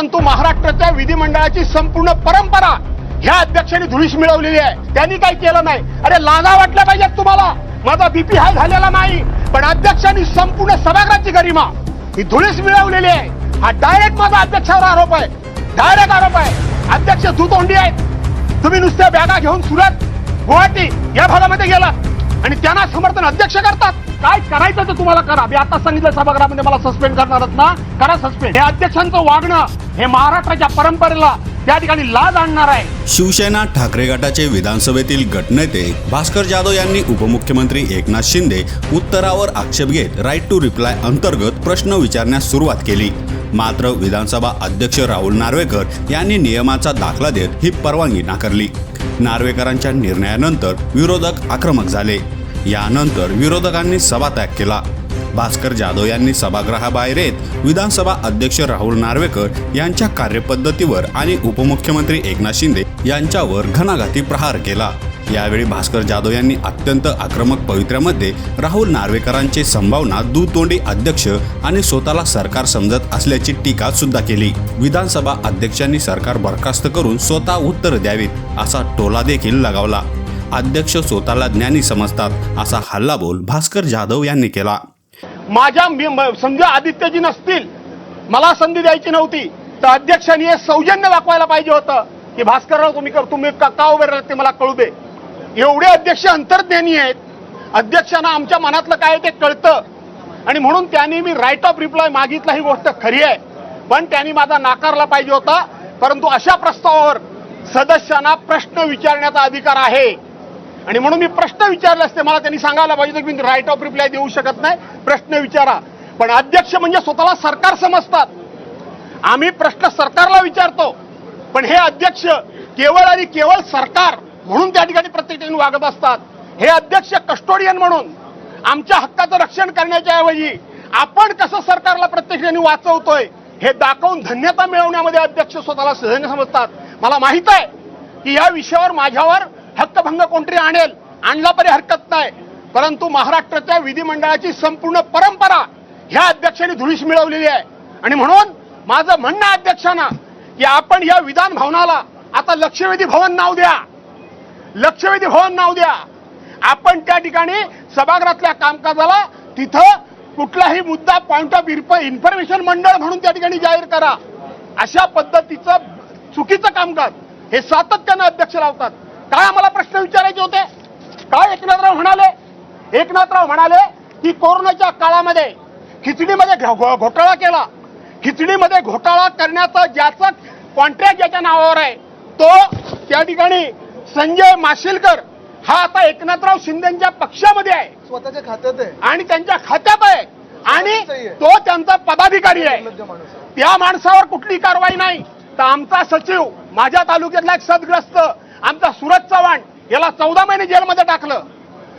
परंतु महाराष्ट्राच्या विधिमंडळाची संपूर्ण परंपरा ह्या अध्यक्षांनी धुळीस मिळवलेली आहे. त्यांनी काही केलं नाही. अरे लाजा वाटल्या पाहिजेत तुम्हाला. माझा बीपी हाय झालेला नाही. पण अध्यक्षांनी संपूर्ण सभागृहाची गरिमा ही धुळीस मिळवलेली आहे. हा डायरेक्ट माझा अध्यक्षावर आरोप आहे. डायरेक्ट आरोप आहे. अध्यक्ष दुतोंडी आहेत. तुम्ही नुसत्या बॅगा घेऊन सुरत गुवाहाटी या भागामध्ये गेला आणि त्यांना समर्थन अध्यक्ष करतात. काय करायचं तर तुम्हाला करा. मी आता सांगितलं सभागृहामध्ये मला सस्पेंड करणारच ना. करा सस्पेंड हे अध्यक्षांचं वागणं हे महाराष्ट्राच्या परंपरेला त्या ठिकाणी लाज आणणार आहे. शिवसेना ठाकरे गटाचे विधानसभेतील गटनेते भास्कर जाधव यांनी उपमुख्यमंत्री एकनाथ शिंदे उत्तरावर आक्षेप घेत राईट टू रिप्लाय अंतर्गत प्रश्न विचारण्यास सुरुवात केली. मात्र विधानसभा अध्यक्ष राहुल नार्वेकर यांनी नियमाचा दाखला देत ही परवानगी नाकारली. नार्वेकरांच्या निर्णयानंतर विरोधक आक्रमक झाले. यानंतर विरोधकांनी सभात्याग केला. भास्कर जाधव यांनी सभागृहाबाहेर येत विधानसभा अध्यक्ष राहुल नार्वेकर यांच्या कार्यपद्धतीवर आणि उपमुख्यमंत्री एकनाथ शिंदे यांच्यावर घणाघाती प्रहार केला. यावेळी भास्कर जाधव यांनी अत्यंत आक्रमक पवित्र्यामध्ये राहुल नार्वेकरांचे संभावना दुतोंडी अध्यक्ष आणि स्वतःला सरकार समजत असल्याची टीका सुद्धा केली. विधानसभा अध्यक्षांनी सरकार बरखास्त करून स्वतः उत्तर द्यावीत असा टोला देखील लगावला. अध्यक्ष स्वतःला ज्ञानी समजतात असा हल्लाबोल भास्कर जाधव यांनी केला. माझ्या मी- समजा आदित्यजी नसतील मला संधी द्यायची नव्हती तर अध्यक्षांनी हे सौजन्य दाखवायला पाहिजे होतं की भास्करराव तुम्ही तुम्ही का उभे राहते मला कळू दे. एवढे अध्यक्ष अंतर्ज्ञानी आहेत. अध्यक्षांना आमच्या मनातलं काय ते कळतं. आणि म्हणून त्यांनी मी राईट ऑफ रिप्लाय मागितला ही गोष्ट खरी आहे. पण त्यांनी माझा नाकारला पाहिजे होता. परंतु अशा प्रस्तावावर सदस्यांना प्रश्न विचारण्याचा अधिकार आहे. आणि म्हणून मी प्रश्न विचारले असते. मला त्यांनी सांगायला पाहिजे की मी राईट ऑफ रिप्लाय देऊ शकत नाही. प्रश्न विचारा. पण अध्यक्ष म्हणजे स्वतःला सरकार समजतात. आम्ही प्रश्न सरकारला विचारतो. पण हे अध्यक्ष केवळ आणि केवळ सरकार म्हणून त्या ठिकाणी प्रत्येक ठिकाणी वागत असतात. हे अध्यक्ष कस्टोडियन म्हणून आमच्या हक्काचं रक्षण करण्याच्या ऐवजी आपण कसं सरकारला प्रत्येक ठिकाणी वाचवतोय हे दाखवून धन्यता मिळवण्यामध्ये अध्यक्ष स्वतःला सहज समजतात. मला माहीत आहे की या विषयावर माझ्यावर हक्कभंग कोणतरी आणेल आणला तरी हरकत नाही. परंतु महाराष्ट्राच्या विधिमंडळाची संपूर्ण परंपरा ह्या अध्यक्षांनी धुळीस मिळवलेली आहे. आणि म्हणून माझं म्हणणं अध्यक्षांना की आपण या विधान भवनाला आता लक्षवेधी भवन नाव द्या. लक्षवेधी भवन नाव द्या. आपण त्या ठिकाणी सभागृहातल्या कामकाजाला तिथं कुठलाही मुद्दा पॉइंट ऑफ इन्फॉर्मेशन मंडळ म्हणून त्या ठिकाणी जाहीर करा. अशा पद्धतीचं चुकीचं कामकाज हे सातत्यानं अध्यक्ष लावतात. काय आम्हाला प्रश्न विचारायचे होते? काय एकनाथराव म्हणाले? एकनाथराव म्हणाले की कोरोनाच्या काळामध्ये खिचडीमध्ये घोटाळा केला. खिचडीमध्ये घोटाळा करण्याचा ज्याचा कॉन्ट्रॅक्ट ज्याच्या नावावर आहे तो त्या ठिकाणी संजय माशिलकर हा आता एकनाथराव शिंदेच्या पक्षामध्ये आहे. स्वतःच्या खात्यात आहे. आणि त्यांच्या खात्यात आहे. आणि तो त्यांचा पदाधिकारी आहे. त्या माणसावर कुठली कारवाई नाही. तर आमचा सचिव माझ्या तालुक्यातला एक सदग्रस्त आमचा सुरज चव्हाण याला चौदा महिने जेलमध्ये टाकलं.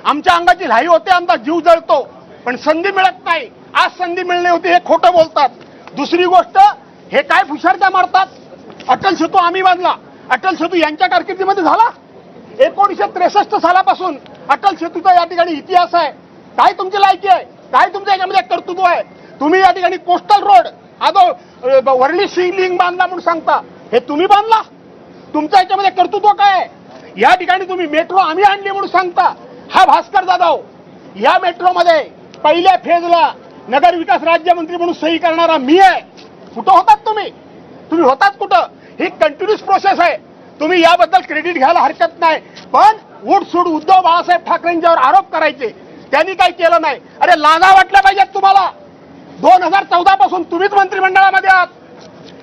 आमच्या अंगाची लाई होते आमचा जीव जळतो. पण संधी मिळत नाही. आज संधी मिळली होती हे खोटं बोलतात. दुसरी गोष्ट हे काय फुशारक्या मारतात? अटल सेतू आम्ही बांधला. अटल सेतू यांच्या कारकिर्दीमध्ये झाला? एकोणीशे त्रेसष्ट सालापासून अटल सेतूचा या ठिकाणी इतिहास आहे. काय तुमची लायकी आहे? काय तुमच्या याच्यामध्ये कर्तृत्व आहे? तुम्ही या ठिकाणी कोस्टल रोड आदो जो अ, वर्ली बांधला म्हणून सांगता. हे तुम्ही बांधला? तुमच्या याच्यामध्ये कर्तृत्व काय आहे? या ठिकाणी तुम्ही मेट्रो आम्ही आणली म्हणून सांगता. हा भास्कर जाधव या मेट्रोमध्ये पहिल्या फेजला नगर विकास राज्यमंत्री म्हणून सही करणारा मी आहे. कुठं होतात तुम्ही? तुम्ही होतात कुठं? ही कंटिन्युअस प्रोसेस आहे. तुम्ही याबद्दल क्रेडिट घ्यायला हरकत नाही. पण उठसूट उद्धव बाळासाहेब ठाकरेंच्यावर आरोप करायचे. त्यांनी काही केलं नाही. अरे लाजा वाटल्या पाहिजेत तुम्हाला. दोन हजार चौदा पासून तुम्हीच मंत्रिमंडळामध्ये आहात.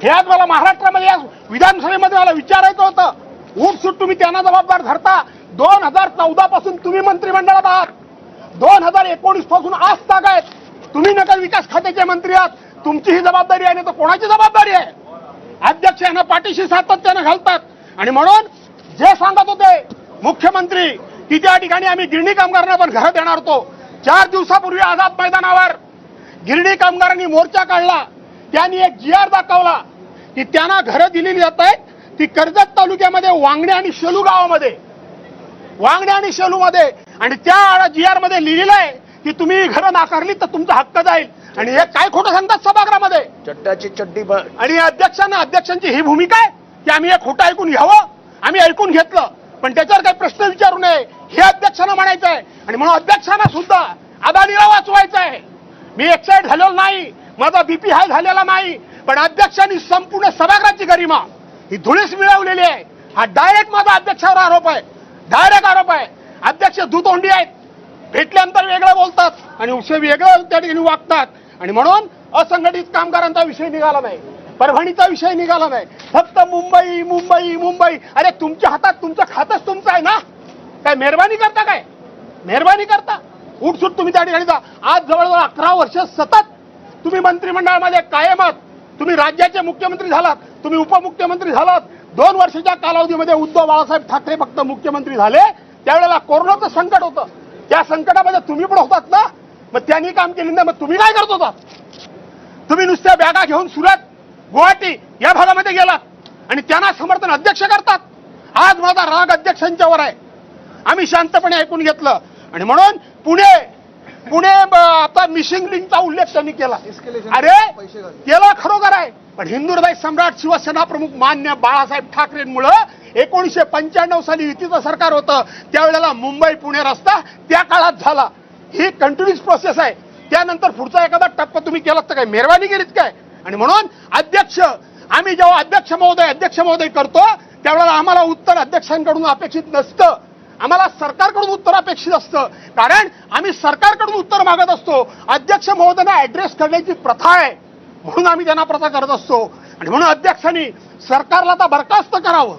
हे आज मला महाराष्ट्रामध्ये या विधानसभेमध्ये मला विचारायचं होतं. उठसूट तुम्ही त्यांना जबाबदार धरता. दोन हजार चौदा पासून तुम्ही मंत्रिमंडळात आहात. दोन हजार एकोणीसपासून आज ताग आहेत. तुम्ही नगर विकास खात्याचे मंत्री आहात. तुमची ही जबाबदारी आहे नाही तर कोणाची जबाबदारी आहे? अध्यक्ष यांना पाठीशी सातत्यानं घालतात. आणि म्हणून जे सांगत होते मुख्यमंत्री की त्या ठिकाणी आम्ही गिरणी कामगारांना पण घरं देणार होतो. चार दिवसापूर्वी आझाद मैदानावर गिरणी कामगारांनी मोर्चा काढला. त्यांनी एक जी आर दाखवला की त्यांना घरं दिलेली जात आहेत. ती कर्जत तालुक्यामध्ये वांगणे आणि शेलू गावामध्ये. वांगणे आणि शेलू मध्ये आणि त्या जी आरमध्ये लिहिलेलं आहे की तुम्ही घरं नाकारली तर तुमचा हक्क जाईल. आणि हे काय खोटं सांगतात सभागृहामध्ये? चड्डाची चड्डी आणि अध्यक्षांना अध्यक्षांची ही भूमिका आहे. की आम्ही हे खोटं ऐकून घ्यावं? आम्ही ऐकून घेतलं. पण त्याच्यावर काही प्रश्न विचारू नये. हे अध्यक्षांना म्हणायचं आहे आणि म्हणून अध्यक्षांना सुद्धा अदानीला वाचवायचं आहे मी एक्साइट झालेलो नाही. माझा बीपी हाय झालेला नाही. पण अध्यक्षांनी संपूर्ण सभागृहाची गरिमा ही धुळीस मिळवलेली आहे. हा डायरेक्ट माझा अध्यक्षावर आरोप आहे. डायरेक्ट आरोप आहे. अध्यक्ष दुतोंडी आहेत. भेटल्यानंतर वेगळं बोलतात. आणि उशे वेगळं त्या ठिकाणी वागतात. आणि म्हणून असंघटित कामगारांचा विषय निघाला नाही. परभणीचा विषय निघाला नाही. फक्त मुंबई मुंबई मुंबई. अरे तुमच्या हातात तुमचं खातच तुमचं आहे ना? काय मेहरबानी करता काय? मेहरबानी करता? उठसूट तुम्ही त्या ठिकाणी जा. आज जवळजवळ अकरा वर्ष सतत तुम्ही मंत्रिमंडळामध्ये कायम आहात. तुम्ही राज्याचे मुख्यमंत्री झालात. तुम्ही उपमुख्यमंत्री झालात. दोन वर्षाच्या कालावधीमध्ये उद्धव बाळासाहेब ठाकरे फक्त मुख्यमंत्री झाले. त्यावेळेला कोरोनाचं संकट होतं. त्या संकटामध्ये तुम्ही पण होतात ना? मग त्यांनी काम केली नाही मग तुम्ही काय करत होता? तुम्ही नुसत्या बॅगा घेऊन सुरत गुवाहाटी या भागामध्ये गेलात आणि त्यांना समर्थन अध्यक्ष करतात. आज माझा राग अध्यक्षांच्यावर आहे. आम्ही शांतपणे ऐकून घेतलं. आणि म्हणून पुणे पुणे आता मिशिंग लिंकचा उल्लेख त्यांनी केला. अरे केला खरोखर आहे. पण हिंदुहृदय सम्राट शिवसेना प्रमुख मान्य बाळासाहेब ठाकरेंमुळं एकोणीसशे पंच्याण्णव साली युतीचं सरकार होतं. त्यावेळेला मुंबई पुणे रस्ता त्या काळात झाला. ही कंटिन्युअस प्रोसेस आहे. त्यानंतर पुढचा एखादा टप्पा तुम्ही केलात तर काय? मेहरबानी केलीत काय? आणि म्हणून अध्यक्ष आम्ही जेव्हा अध्यक्ष महोदय अध्यक्ष महोदय करतो त्यावेळेला आम्हाला उत्तर अध्यक्षांकडून अपेक्षित नसतं. आम्हाला सरकारकडून उत्तर अपेक्षित असतं. कारण आम्ही सरकारकडून उत्तर मागत असतो. अध्यक्ष महोदयांना ऍड्रेस करण्याची प्रथा आहे. म्हणून आम्ही त्यांना प्रथा करत असतो. आणि म्हणून अध्यक्षांनी सरकारला आता बरखास्त करावं.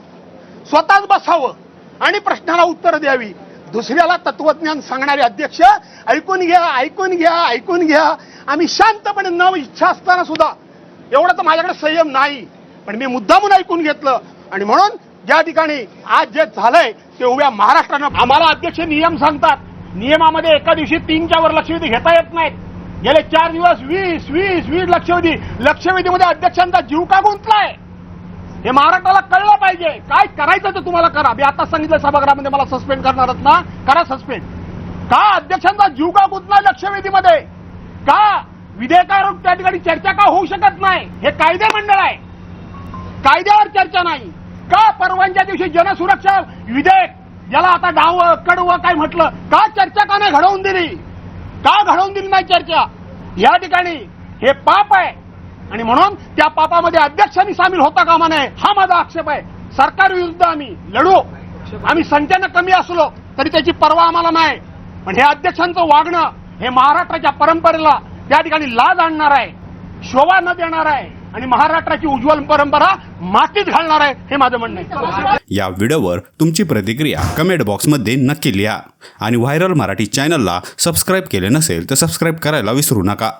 स्वतःच बसावं. आणि प्रश्नाला उत्तर द्यावी. दुसऱ्याला तत्वज्ञान सांगणारे अध्यक्ष ऐकून घ्या ऐकून घ्या ऐकून घ्या. आम्ही शांतपणे न इच्छा असताना सुद्धा एवढं तर माझ्याकडे संयम नाही. पण मी मुद्दामून ऐकून घेतलं. आणि म्हणून ज्या ठिकाणी आज जे झालंय ते उभ्या महाराष्ट्रानं आम्हाला अध्यक्ष नियम सांगतात. नियमामध्ये एका दिवशी तीनच्या वर लक्षवेधी घेता येत नाहीत. गेले चार दिवस वीस वीस वीस लक्षवेधी. लक्षवेधीमध्ये अध्यक्षांचा जीव का गुंतलाय? हे महाराष्ट्राला कळलं पाहिजे. काय करायचं ते तुम्हाला करा. मी आता सांगितलं सभागृहामध्ये मला सस्पेंड करणारच ना. करा सस्पेंड का अध्यक्षांचा जीव का गुंतलाय लक्षवेधीमध्ये? का विधेयकावर त्या ठिकाणी चर्चा का होऊ शकत नाही? हे कायदे मंडळ आहे. कायद्यावर चर्चा नाही. का परवानच्या दिवशी जनसुरक्षा विधेयक ज्याला आता डाव कडवं काय म्हटलं? का चर्चा का नाही घडवून दिली? का घडवून दिली नाही चर्चा? या ठिकाणी हे पाप आहे. आणि म्हणून त्या पापामध्ये अध्यक्षांनी सामील होता कामा नये. हा माझा आक्षेप आहे. सरकार विरुद्ध आम्ही लढू. आम्ही संख्येनं कमी असलो तरी त्याची पर्वा आम्हाला नाही. पण हे अध्यक्षांचं वागणं हे महाराष्ट्राच्या परंपरेला त्या ठिकाणी लाज आणणार आहे शोभा न देणार आहे आणि महाराष्ट्राची उज्ज्वल परंपरा मातीत घालणार आहे हे माझं म्हणणं आहे. या व्हिडिओवर तुमची प्रतिक्रिया कमेंट बॉक्समध्ये नक्की लिहा आणि व्हायरल मराठी चॅनलला सबस्क्राईब केले नसेल तर सबस्क्राईब करायला विसरू नका.